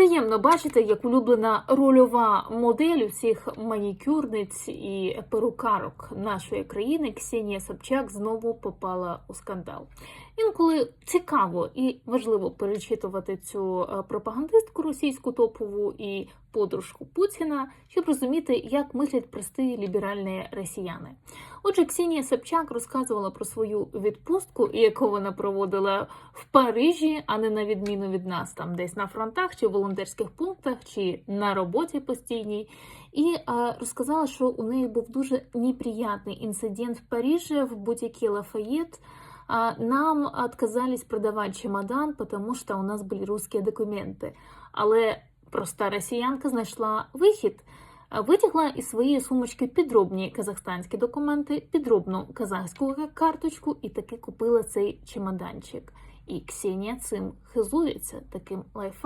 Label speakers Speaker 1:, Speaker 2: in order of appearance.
Speaker 1: Приємно бачити, як улюблена рольова модель усіх манікюрниць і перукарок нашої країни Ксенія Собчак знову попала у скандал. Інколи цікаво і важливо перечитувати цю е, пропагандистку російську топову і подружку Путіна, щоб розуміти, як мислять прості ліберальні росіяни. Отже, Ксенія Собчак розказувала про свою відпустку, яку вона проводила в Парижі, а не на відміну від нас, там десь на фронтах чи в волонтерських пунктах, чи на роботі постійній. І розказала, що у неї був дуже неприятний інцидент в Парижі в бутике Лафайет. А, Нам отказались продавать чемодан, потому что у нас были русские документи. Але проста росіянка знайшла вихід. Витягла із своєї сумочки підробні казахстанські документи, підробну казахську карточку і таки купила цей чемоданчик. І Ксенія цим хизується таким лайфхаком.